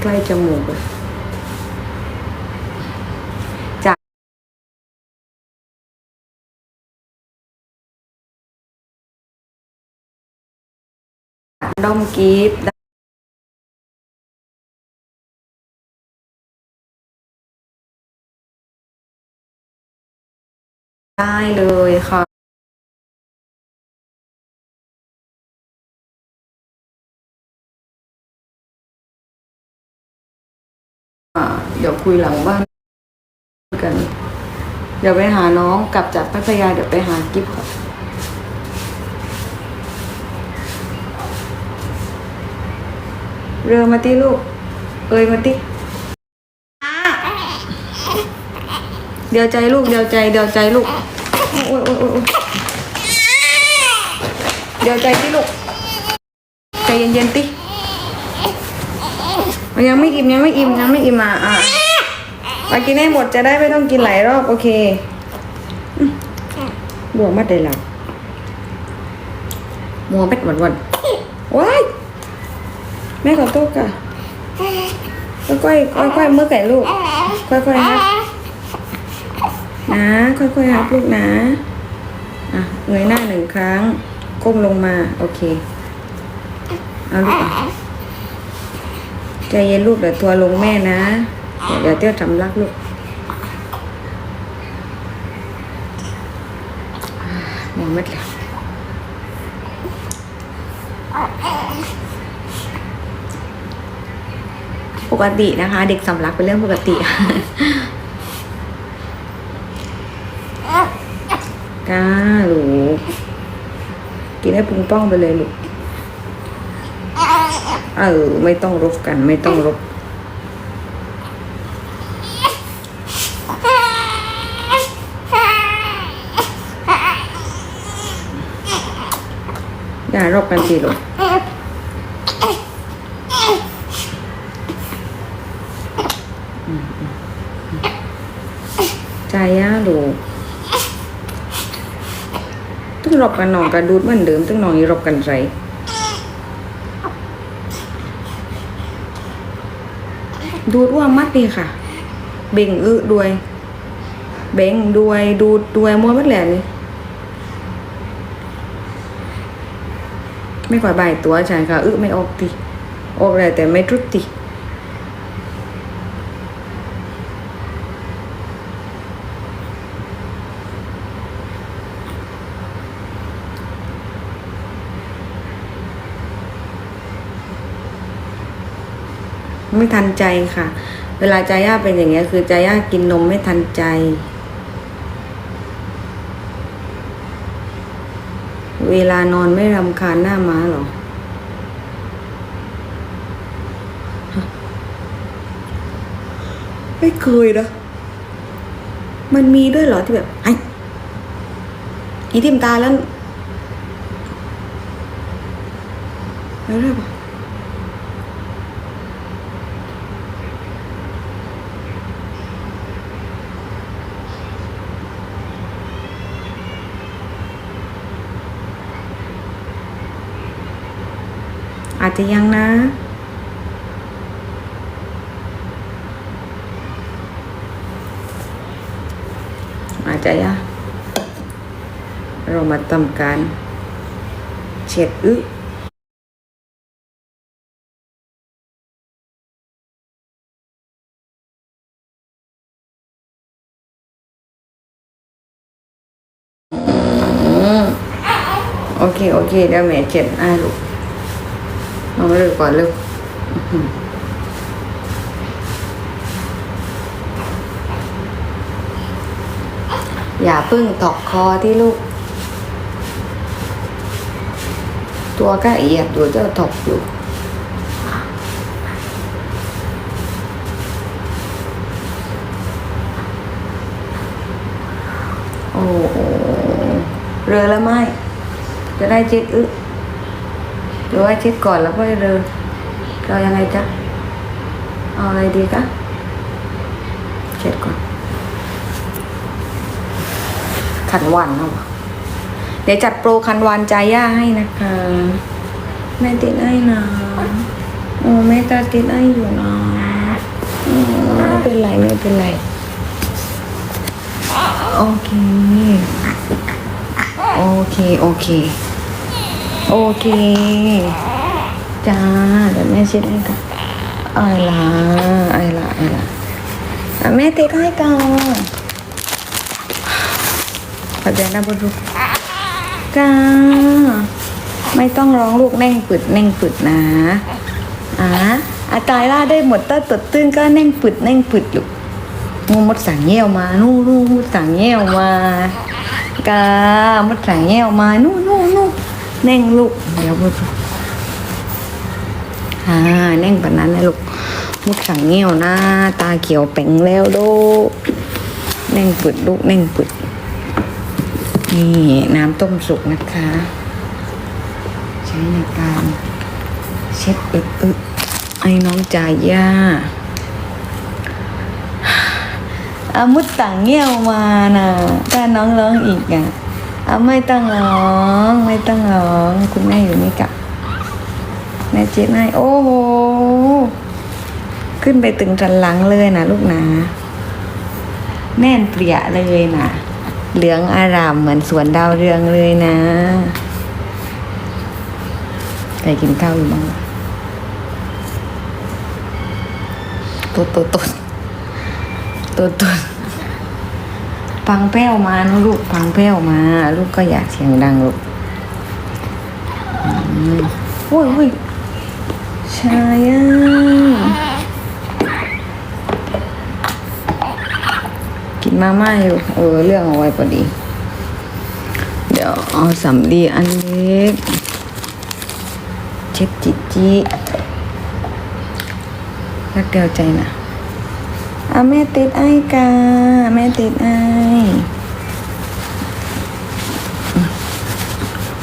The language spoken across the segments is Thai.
ใกล้จมูกเลยจากด้อมกีฟได้เลยค่ะ เดี๋ยวคุยหลังบ้านกัน เดี๋ยวไปหาน้องกลับจากพัทยาเดี๋ยวไปหากิฟต์ค่ะเรือมาติลูก เอ้ยมาติเดี๋ยวใจลูกเดี๋ยวใจเดี๋ยวใจลูกโอ้ยโอ้ยโอ้ยเดี๋ยวใจที่ลูกใจเย็นๆติ ยังไม่อิ่มยังไม่อิ่มยังไม่อิ่มอะอะไปกินให้หมดจะได้ไม่ต้องกินหลายรอบโอเคบัวมัดได้แล้วมัวเป็ดหวานวันว้ายแม่ขอโทษค่ะค่อยๆค่อยๆเมื่อไก่ลูก ค่อยๆครับนะค่อยๆครับลูกนะอะเงยหน้าหนึ่งครั้งก้มลงมา โอเค เอาลูกอะ ใจเย็นลูกเดี๋ยวทัวร์ลงแม่นะ เดี๋ยวเตี้ยวสำลักลูกมองไม่แล้วปกตินะคะ เด็กสำลักเป็นเรื่องปกติกล้าลูกกินให้พุงป้องไปเลยลูก เออ ไม่ต้องรบกัน ไม่ต้องรบ อย่ารบกันสิลูกใจย่าลูกต้องรบกันหนองกระดูดเหมือนเดิมต้องหนองนี้รบกันไร ดูดว่ามัดดีค่ะ เบ่งอึด้วย เบ่งด้วยดูดด้วยมัวมัดแหละนี่ไม่ค่อยบตัวใช่ค่ะอึไม่ออกติออกเลยแต่ไม่รุดติ ไม่ทันใจค่ะ เวลาใจย่าเป็นอย่างเงี้ย คือใจย่ากินนมไม่ทันใจ เวลานอนไม่รำคาญหน้าม้าหรอไม่เคยนะ มันมีด้วยเหรอที่แบบไอ้ไอ้ทิมตาแล้ว แล้วได้ปะ จจะยังนะ อาจจะยากเรามาทำการเช็ดอึโอเค โอเคเดี๋ยวแม่เช็ดให้ลูก เอามาเลยก่อนเร็วอื้อหืออย่าพึ่งตอกคอที่ลูก ตัวก็เอียดตัวเจ้าถกอยู่โอ้เรือแล้วไหมจะได้เช็ดอึ หรือว่าเช็ดก่อนแล้วก็เรือเรายังไงจ๊ะเอาอะไรดีคะเช็ดก่อนขันหวานเอาวะเดี๋ยวจัดโปรคันวานใจย่าให้นะคะแม่ติดให้นะโออ้แม่ตาติดไออยู่นะอืมไม่เป็นไรไม่เป็นไรโอเค โอเค โอเค โอเค จ้า เดี๋ยวแม่เช็ดให้กันไอ้ล่ะไอ้ล่ะไอ้ล่ะอะแม่ติดให้ก่อนขอใจนะบุรุจ้า ไม่ต้องร้องลูกแน่งปึดแน่งปึดนะอะอาตายล่าได้หมดต้าตดตื้นก็แน่งปึดแน่งปึดลูกงูมดสั่งเงี้ยวมา นู่นู่มดสั่งเงี้ยวมากามดสั่งเงี้ยวมานู่น นู่แน่งลูกเดี๋ยวบุรุษอ่าแน่งแบบนั้นนะลูกมุดขังเงี้ยวหน้าตาเขียวแป๋งแล้วลูกแน่งปึดลูกแน่งปึดนี่น้ำต้มสุกนะคะ ใช้ในการเช็ดอึดอึดไอ้น้องจ่ายย่าอามุดต่างเงี้ยวมานะถ้าน้องร้องอีกอะ ไม่ต้องร้อง ไม่ต้องร้อง คุณแม่อยู่นี่กับแม่เจ็ดให้โอ้โห ขึ้นไปตึงสันหลังเลยนะลูกนะแน่นเปรียเลยนะเหลืองอารามเหมือนสวนดาวเรืองเลยนะใครกินข้าวอยู่บ้างวะตัวตัวตัวตัวตัว ฟังแป้วมานะลูกฟังแป้วมา ลูกก็อยากเสียงดังลูกโอ้ยโอ้ยชายอะกินมาม่าอยู่เออเรื่องเอาไว้พอดี เดี๋ยวเอาสำลีอันเล็กเช็ดจิจิรักเดียวใจนะ อะแม่ติดไอ้กาแม่ติดไอ้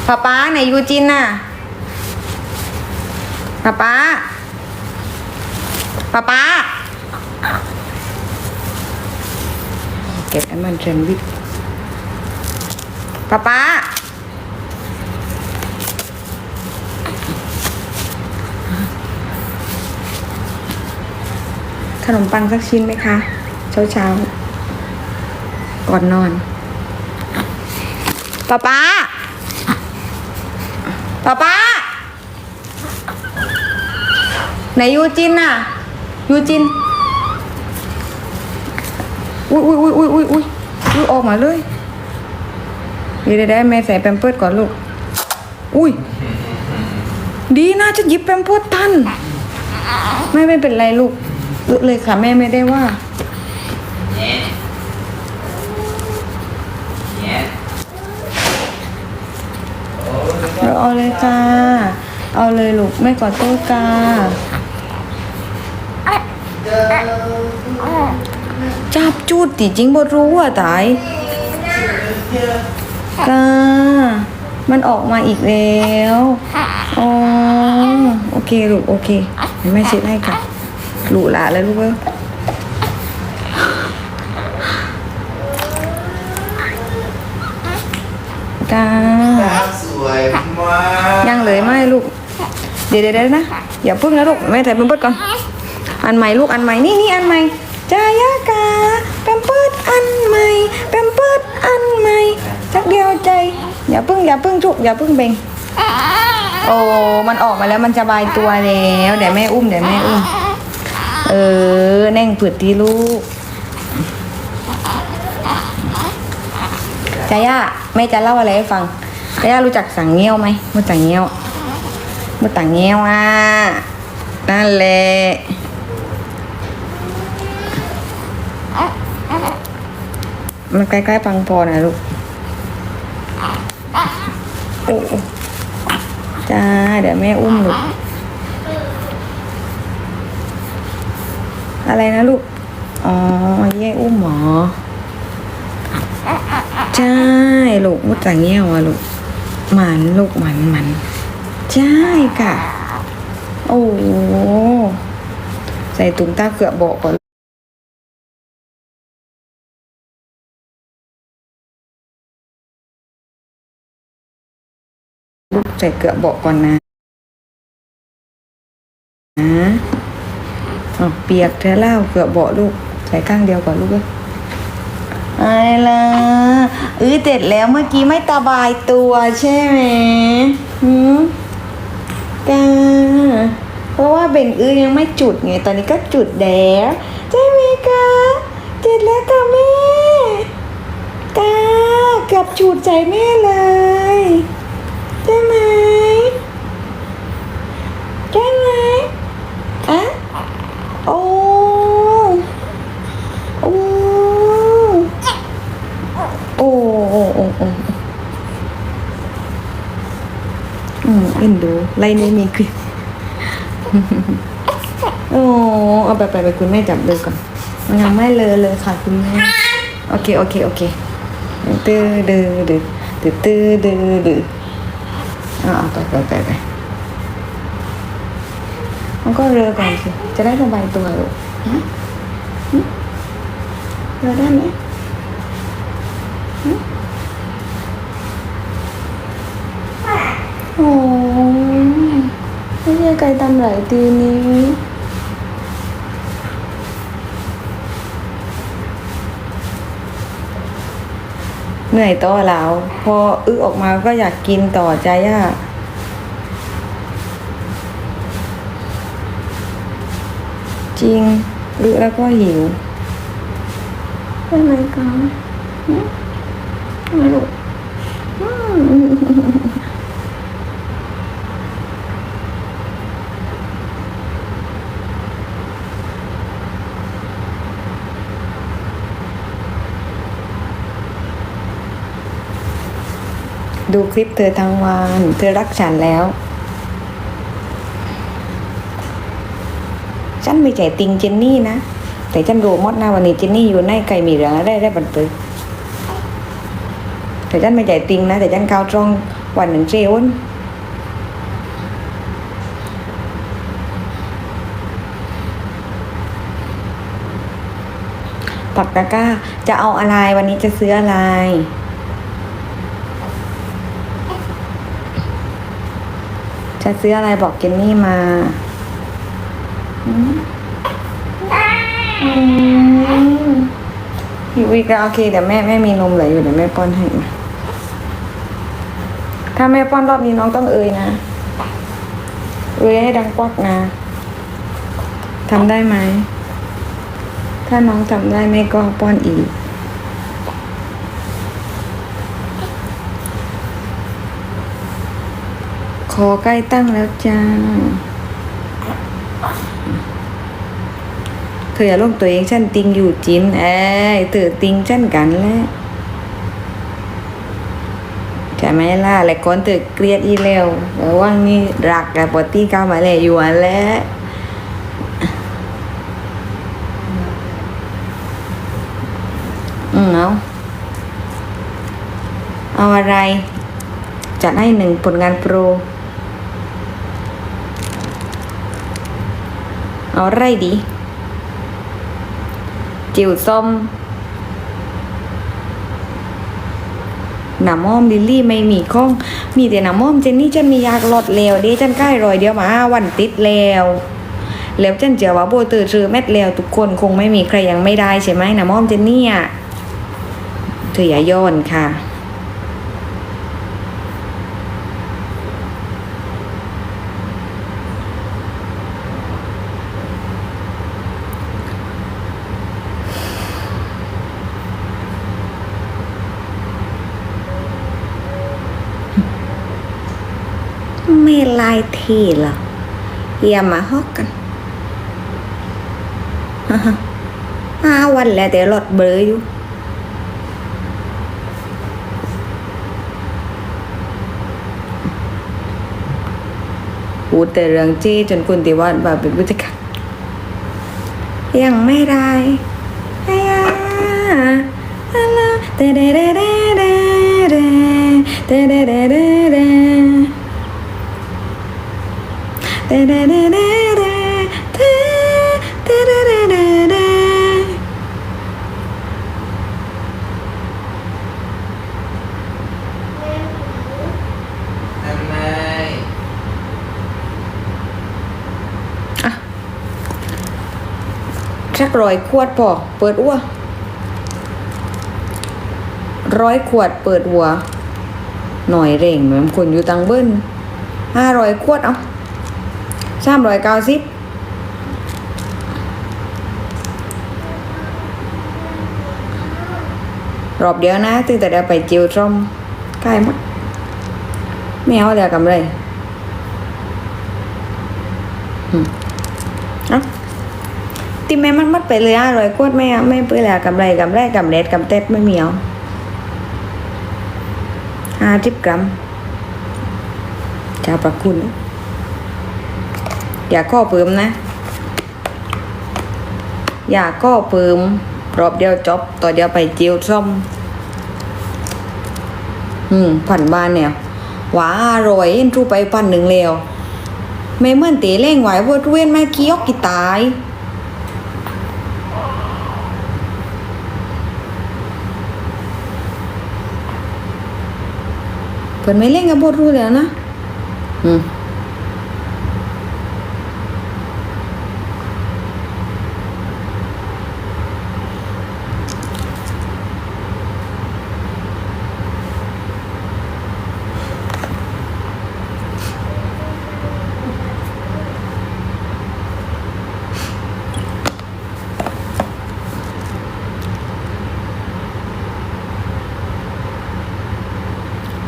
ป้าป้าไหนยูจินน่ะป๊าป๊าป๊าป๊าเก็บไอ้มันเทรนวิทป๊าป๊า ขนมปังสักชิ้นไหมคะ เช้าเช้าๆก่อนนอนป๊าป๊าป๊าป๊าไหนยูจินน่ะยูจินอุ้ยอุ้ยอุ้ยอุ้ยอุ้ยอุ้ยอุ้ยออกมาเลยเดี๋ยวเดี๋ยวเดี๋ยวแม่ใส่แปมเพิร์ดก่อนลูกอุ้ยดีนะจะหยิบแปมเพิร์ดทันไม่ไม่เป็นไรลูก อึเลยค่ะ แม่ไม่ได้ว่าเราเอาเลยจ้า เอาเลยลูกไม่ขอโทษจ้าจับจูดติจริงบ่รู้อะตายกามันออกมาอีกแล้ว อ๋อ โอเคลูกโอเคเดี๋ยวแม่เช็ดให้ค่ะ หลูหลาแล้วลูกเอ้ยกาสวยมากยังเลยไม่ลูก เดี๋ยวเดี๋ยวเดี๋ยวนะ อย่าพึ่งนะลูกแม่ถ่ายเป็นเปิดก่อน อันใหม่ลูกอันใหม่นี่นี่อันใหม่จายากาแปมเปิดอันใหม่แปมเปิดอันใหม่จักเดียวใจ อย่าพึ่งอย่าพึ่งทุกอย่าพึ่งเบ่งโอ้มันออกมาแล้วมันสบายตัวแล้วเดี๋ยวแม่อุ้มเดี๋ยวแม่อุ้มเออแน่งผืดที่ลูกจาย่าแม่จะเล่าอะไรให้ฟังจาย่ารู้จักสังเงี้ยวไหมมุดสังเงี้ยวมุดสังเงี้ยวอะนั่นแหละมันใกล้ๆปังปอนะลูกจ้าเดี๋ยวแม่อุ้มลูก อะไรนะลูก อ๋อแย่อุ้มหมอ ใช่ลูกมุดจังเงี้ยวอะลูกหมันลูกหมันหมันใช่ค่ะ โอ้ใส่ถุงตาเกือบบอกก่อนลูกใส่เกลือบอกก่อนนะอ่าอ๋อ เปียกเธอเล่าเกือบเบาลูกใส่ข้างเดียวก่อนลูกเอ้ยไอ้ล่ะเออเสร็จแล้วเมื่อกี้ไม่สบายตัวใช่ไหมหืมกาเพราะว่าเบ่งอื้อยังไม่จุดไง ตอนนี้ก็จุดแล้วใช่ไหมคะเสร็จแล้วค่ะแม่กาเกับจุดใจแม่เลยใช่ไหมใช่ไหม โอ้โอ้โอ้โอ้โอ้โอ้อืมเอ็นดูไล่ไม่มีคือโอ้เอาไปไปไปคุณแม่จับดูก่อนมันยังไม่เลอะเลยค่ะคุณแม่โอเคโอเคโอเคตื้อดื้อดื้อตื้อตื้อดื้อดื้ออ่าเอาไปไปไปไป มันก็เรือก่อนสิ จะได้สบายตัวลูกฮะเรือได้ไหมโอ้ไม่ใช่ไก่ตำไหลตีนี้เหนื่อยต่อแล้ว พออึออกมาก็อยากกินต่อใจอะ จริงอึแล้วก็หิวใช่ไหมคะหืมไม่รู้อืมดูคลิปเธอทั้งวัน เธอรักฉันแล้ว ฉัน ไม่ใจติงเจนนี่นะแต่ฉันรู้มดนะวันนี้เจนนี่อยู่ในไก่มีเหลืองได้ได้บันตึกแต่ฉันไม่ใจติงนะ แต่ฉันเก้าตรงวันหนึ่งเจวนปักตะก้า จะเอาอะไรวันนี้จะซื้ออะไรจะซื้ออะไรบอกเจนนี่มา อืม หิวอีกแล้วโอเคเดี๋ยวแม่แม่มีนมเหลืออยู่เดี๋ยวแม่ป้อนให้ถ้าแม่ป้อนรอบนี้น้องต้องเอ่ยนะเอ่ยให้ดังกวักนะทำได้ไหม ถ้าน้องทำได้แม่ก็ป้อนอีกขอใกล้ตั้งแล้วจ้า เธออย่าลงตัวเองฉันติงอยู่จินเอ้ยเธอติงฉันกันแล้วใช่ไหมล่ะและคนเธอเกลียดอีแล้วแต่ว่านี่รักกับปอตี้ก้าวมาเลยอยู่แล้วอืมเอาเอาอะไร จัดให้หนึ่งผลงานโปร เอาอะไรดี จิ๋วส้มหนามอมลิลลี่ไม่มีข้อง มีแต่หนามอมเจนนี่ฉันมียากลดแล้วเดิฉันใกล้รอยเดียวมาวันติดแล้วแล้วฉันเจอว่าโบเตอร์ซื้อเม็ดแล้วทุกคนคงไม่มีใครยังไม่ได้ใช่ไหมหนามอมเจนนี่อะเธออย่าย้อนค่ะ ไม่ลายทีเหรออย่ามาฮอกกันฮ่าฮ่าห้าวันแล้วแต่รถเบลออยู่พูดแต่เรื่องจี้จนคุณติว่าแบบเป็นผู้จัดการยังไม่ได้ไอ้ยาฮัลโหลเดเดเดเดเดเดเดเดเดเด ทำไมอะชักร้อยขวดพอเปิดอ้วร้อยขวดเปิดหัว หน่อยเร่งเหมือนคนอยู่ตังเบิ้ลห้าร้อยขวดเอา สามร้อยเก้าสิบรอบเดียวนะตั้งแต่เดี๋ยวไปจิวทรอมใกล้หมดไม่เอาเดี๋ยวกำไรอืมเอาติแม่มันมัดไปเลยอะรอยขวดไม่ไม่เปื่อยแล้วกำไรกำไรกำเล็ดกำเต็ดไม่มีเอาห้าสิบกรัมจ้าประคุณ อย่าข้อเพิ่มนะ อย่าข้อเพิ่มรอบเดียวจบต่อเดียวไปเจิวส้มอืมพันบ้านเนี่ยหวาอร่อยเอ็นทูไปพันหนึ่งแล้วไม่เหมือนตีเล่งไหวพวกเว้นแม่กี้ยกกี่ตายเพิ่นไม่เล่นกับพวกรู้แล้วนะ อืม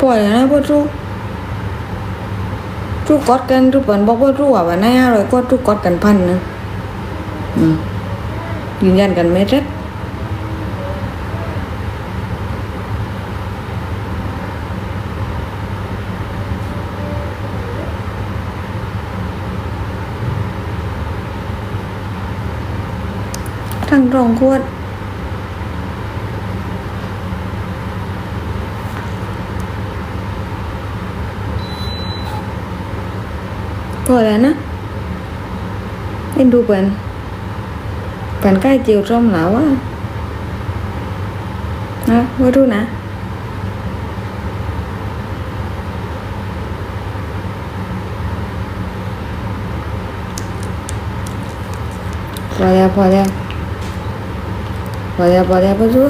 ปล่อยนะพวกรู้รู้กอดกันรู้เปินบอกว่ารู้ว่าวันไหนอร่อยก็รู้กอดกันพันนึงอืมยืนยันกันไม่เร็ดทั้งรองขวด พอแล้วนะเอ็นดูเปินเปินใกล้จิวร่มแล้วอะนะว่าดูนะพอแล้วพอแล้วพอแล้วพอแล้วพอดู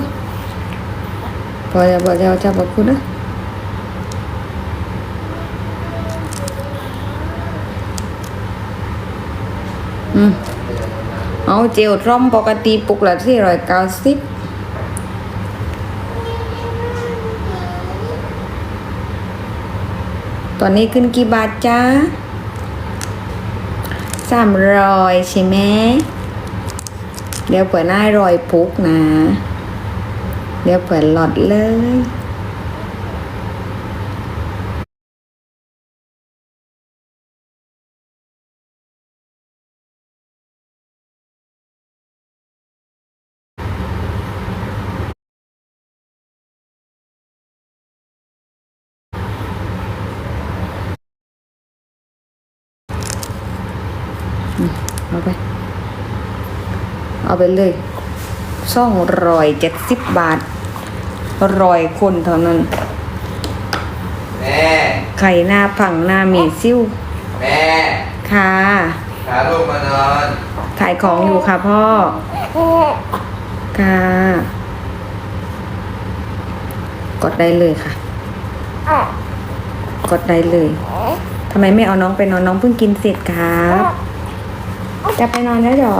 พอแล้วพอแล้วจับกับคุณนะ อืมเอาเจลร่อมปกติปุกละที่ร้อยเก้าสิบตอนนี้ขึ้นกี่บาทจ้าสามร้อยใช่ไหมเดี๋ยวเปิดหน้ารอยปุกนะ เดี๋ยวเปิดหลอดเลย เอาไป เอา ไปเลยสองร้อยเจ็ดสิบบาทร้อยคนเท่านั้นแม่ไข่หน้าผังหน้ามีซิ่วแม่ค่ะพาลูกมานอนขายของอยู่ค่ะพ่อ ค่ะ กดได้เลยค่ะ กดได้เลยทำไมไม่เอาน้องไปนอนน้องเพิ่งกินเสร็จครับ จะไปนอนแล้วเหรอ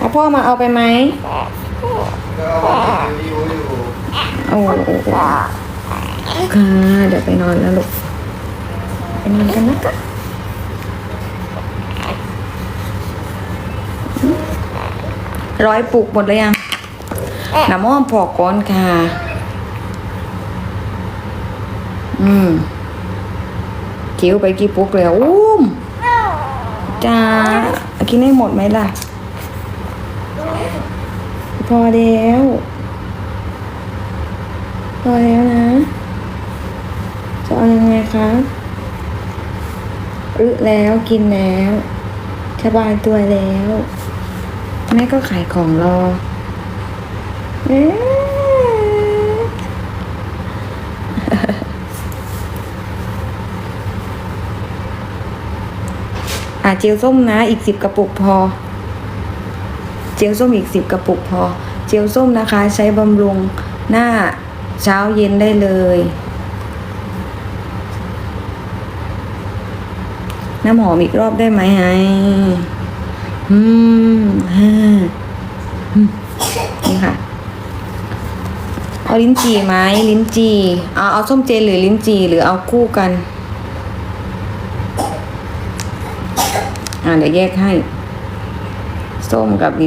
อะพ่อมาเอาไปไหมเออยู่โอ้ค่ะเดี๋ยวไปนอนแล้วลูกไปนอนกันนะคะร้อยปลูกหมดเลยยังน้ำอ้อมพอก้อนค่ะ อืมคิ้วไปกี่ปุกแล้วอุ้มจ้ากินให้หมดไหมล่ะ พอแล้วพอแล้วนะ จะเอายังไงคะอึแล้วกินแล้วสบายตัวแล้ว แม่ก็ขายของรอเอ๊ะอะเจลส้มนะ อีกสิบกระปุกพอ ลส้มอีกสิบกระปุกพอ เจลส้มนะคะใช้บำรุงหน้าเช้าเย็นได้เลย น้ำหอมอีกรอบได้ไหมไออืมฮ่านี่ค่ะ เอาลิ้นจี่ไหมลิ้นจี่เอาเอาส้มเจนหรือลิ้นจี่หรือเอาคู่กัน อ่าเดี๋ยวแยกให้ ส้มกับลิ้น